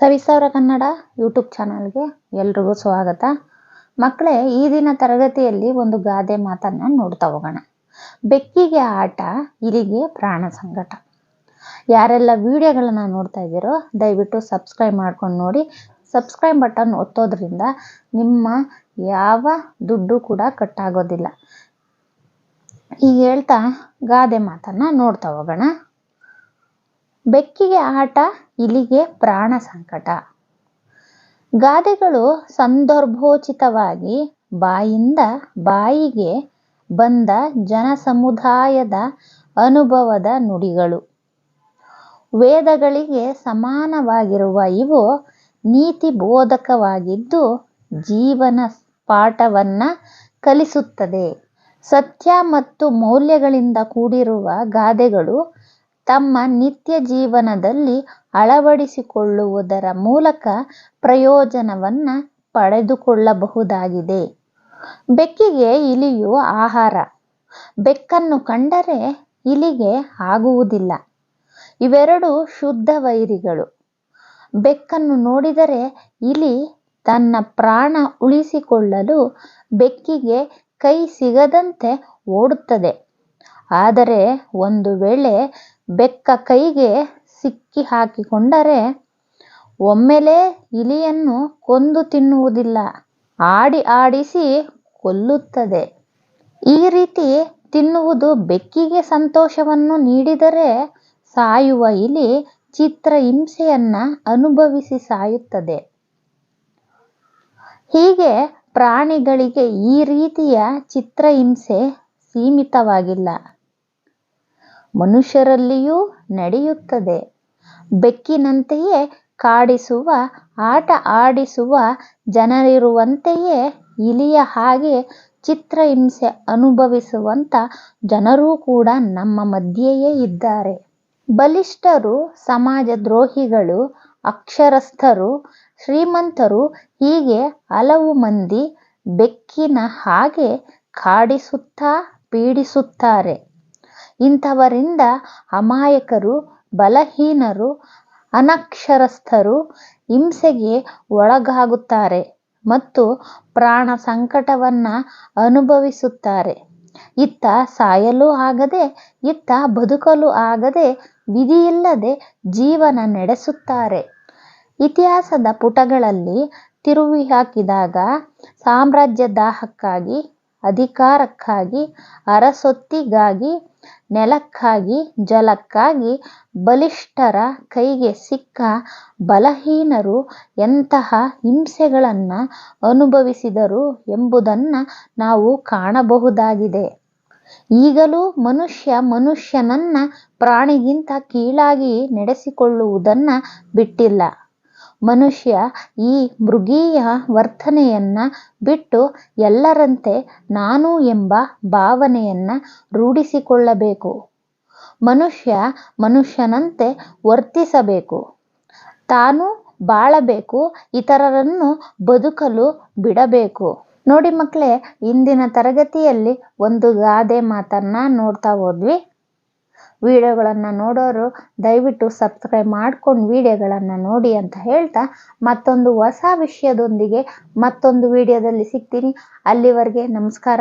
ಸವಿಸ್ತಾರ Kannada YouTube ಚಾನಲ್ಗೆ ಎಲ್ರಿಗೂ ಸ್ವಾಗತ. ಮಕ್ಕಳೇ, ಈ ದಿನ ತರಗತಿಯಲ್ಲಿ ಒಂದು ಗಾದೆ ಮಾತನ್ನ ನೋಡ್ತಾ ಹೋಗೋಣ. ಬೆಕ್ಕಿಗೆ ಆಟ ಇಲಿಗೆ ಪ್ರಾಣ ಸಂಕಟ. ಯಾರೆಲ್ಲ ವಿಡಿಯೋಗಳನ್ನು ನೋಡ್ತಾ ಇದ್ದೀರೋ, ದಯವಿಟ್ಟು ಸಬ್ಸ್ಕ್ರೈಬ್ ಮಾಡ್ಕೊಂಡು ನೋಡಿ. ಸಬ್ಸ್ಕ್ರೈಬ್ ಬಟನ್ ಒತ್ತೋದ್ರಿಂದ ನಿಮ್ಮ ಯಾವ ದುಡ್ಡು ಕೂಡ ಕಟ್ಟಾಗೋದಿಲ್ಲ. ಈಗ ಹೇಳ್ತಾ ಗಾದೆ ಮಾತನ್ನ ನೋಡ್ತಾ ಹೋಗೋಣ. ಬೆಕ್ಕಿಗೆ ಆಟ, ಇಲಿಗೆ ಪ್ರಾಣ ಸಂಕಟ. ಗಾದೆಗಳು ಸಂದರ್ಭೋಚಿತವಾಗಿ ಬಾಯಿಂದ ಬಾಯಿಗೆ ಬಂದ ಜನಸಮುದಾಯದ ಅನುಭವದ ನುಡಿಗಳು. ವೇದಗಳಿಗೆ ಸಮಾನವಾಗಿರುವ ಇವು ನೀತಿ ಬೋಧಕವಾಗಿದ್ದು ಜೀವನ ಪಾಠವನ್ನ ಕಲಿಸುತ್ತದೆ. ಸತ್ಯ ಮತ್ತು ಮೌಲ್ಯಗಳಿಂದ ಕೂಡಿರುವ ಗಾದೆಗಳು ತಮ್ಮ ನಿತ್ಯ ಜೀವನದಲ್ಲಿ ಅಳವಡಿಸಿಕೊಳ್ಳುವುದರ ಮೂಲಕ ಪ್ರಯೋಜನವನ್ನು ಪಡೆದುಕೊಳ್ಳಬಹುದಾಗಿದೆ. ಬೆಕ್ಕಿಗೆ ಇಲಿಯು ಆಹಾರ. ಬೆಕ್ಕನ್ನು ಕಂಡರೆ ಇಲಿಗೆ ಆಗುವುದಿಲ್ಲ. ಇವೆರಡು ಶುದ್ಧ ವೈರಿಗಳು. ಬೆಕ್ಕನ್ನು ನೋಡಿದರೆ ಇಲಿ ತನ್ನ ಪ್ರಾಣ ಉಳಿಸಿಕೊಳ್ಳಲು ಬೆಕ್ಕಿಗೆ ಕೈ ಸಿಗದಂತೆ ಓಡುತ್ತದೆ. ಆದರೆ ಒಂದು ವೇಳೆ ಬೆಕ್ಕ ಕೈಗೆ ಸಿಕ್ಕಿ ಹಾಕಿಕೊಂಡರೆ ಒಮ್ಮೆಲೇ ಇಲಿಯನ್ನು ಕೊಂದು ತಿನ್ನುವುದಿಲ್ಲ. ಆಡಿ ಆಡಿಸಿ ಕೊಲ್ಲುತ್ತದೆ. ಈ ರೀತಿ ತಿನ್ನುವುದು ಬೆಕ್ಕಿಗೆ ಸಂತೋಷವನ್ನು ನೀಡಿದರೆ ಸಾಯುವ ಇಲಿ ಚಿತ್ರ ಹಿಂಸೆಯನ್ನು ಅನುಭವಿಸಿ ಸಾಯುತ್ತದೆ. ಹೀಗೆ ಪ್ರಾಣಿಗಳಿಗೆ ಈ ರೀತಿಯ ಚಿತ್ರಹಿಂಸೆ ಸೀಮಿತವಾಗಿಲ್ಲ. ಮನುಷ್ಯರಲ್ಲಿಯೂ ನಡೆಯುತ್ತದೆ. ಬೆಕ್ಕಿನಂತೆಯೇ ಕಾಡಿಸುವ, ಆಟ ಆಡಿಸುವ ಜನರಿರುವಂತೆಯೇ ಇಲಿಯ ಹಾಗೆ ಚಿತ್ರಹಿಂಸೆ ಅನುಭವಿಸುವಂಥ ಜನರೂ ಕೂಡ ನಮ್ಮ ಮಧ್ಯೆಯೇ ಇದ್ದಾರೆ. ಬಲಿಷ್ಠರು ಸಮಾಜ ದ್ರೋಹಿಗಳು ಅಕ್ಷರಸ್ಥರು, ಶ್ರೀಮಂತರು ಹೀಗೆ ಹಲವು ಮಂದಿ ಬೆಕ್ಕಿನ ಹಾಗೆ ಕಾಡಿಸುತ್ತಾ ಪೀಡಿಸುತ್ತಾರೆ. ಇಂಥವರಿಂದ ಅಮಾಯಕರು, ಬಲಹೀನರು, ಅನಕ್ಷರಸ್ಥರು ಹಿಂಸೆಗೆ ಒಳಗಾಗುತ್ತಾರೆ ಮತ್ತು ಪ್ರಾಣ ಸಂಕಟವನ್ನು ಅನುಭವಿಸುತ್ತಾರೆ. ಇತ್ತ ಸಾಯಲು ಆಗದೆ, ಇತ್ತ ಬದುಕಲು ಆಗದೆ, ವಿಧಿಯಿಲ್ಲದೆ ಜೀವನ ನಡೆಸುತ್ತಾರೆ. ಇತಿಹಾಸದ ಪುಟಗಳಲ್ಲಿ ತಿರುವಿ ಹಾಕಿದಾಗ ಸಾಮ್ರಾಜ್ಯ ದಾಹಕ್ಕಾಗಿ ಅಧಿಕಾರಕ್ಕಾಗಿ, ಅರಸೊತ್ತಿಗಾಗಿ ನೆಲಕ್ಕಾಗಿ, ಜಲಕ್ಕಾಗಿ ಬಲಿಷ್ಠರ ಕೈಗೆ ಸಿಕ್ಕ ಬಲಹೀನರು ಎಂತಹ ಹಿಂಸೆಗಳನ್ನು ಅನುಭವಿಸಿದರು ಎಂಬುದನ್ನ ನಾವು ಕಾಣಬಹುದಾಗಿದೆ. ಈಗಲೂ ಮನುಷ್ಯ ಮನುಷ್ಯನನ್ನ ಪ್ರಾಣಿಗಿಂತ ಕೀಳಾಗಿ ನಡೆಸಿಕೊಳ್ಳುವುದನ್ನ ಬಿಟ್ಟಿಲ್ಲ. ಮನುಷ್ಯ ಈ ಮೃಗೀಯ ವರ್ತನೆಯನ್ನ ಬಿಟ್ಟು ಎಲ್ಲರಂತೆ ನಾನು ಎಂಬ ಭಾವನೆಯನ್ನ ರೂಢಿಸಿಕೊಳ್ಳಬೇಕು. ಮನುಷ್ಯ ಮನುಷ್ಯನಂತೆ ವರ್ತಿಸಬೇಕು. ತಾನು ಬಾಳಬೇಕು, ಇತರರನ್ನು ಬದುಕಲು ಬಿಡಬೇಕು. ನೋಡಿ ಮಕ್ಕಳೇ ಇಂದಿನ ತರಗತಿಯಲ್ಲಿ ಒಂದು ಗಾದೆ ಮಾತನ್ನ ನೋಡ್ತಾ ಹೋದ್ವಿ. ವಿಡಿಯೋಗಳನ್ನು ನೋಡೋರು ದಯವಿಟ್ಟು ಸಬ್ಸ್ಕ್ರೈಬ್ ಮಾಡ್ಕೊಂಡು ವಿಡಿಯೋಗಳನ್ನು ನೋಡಿ ಅಂತ ಹೇಳ್ತಾ ಮತ್ತೊಂದು ಹೊಸ ವಿಷಯದೊಂದಿಗೆ ಮತ್ತೊಂದು ವಿಡಿಯೋದಲ್ಲಿ ಸಿಗ್ತೀನಿ. ಅಲ್ಲಿವರೆಗೆ ನಮಸ್ಕಾರ.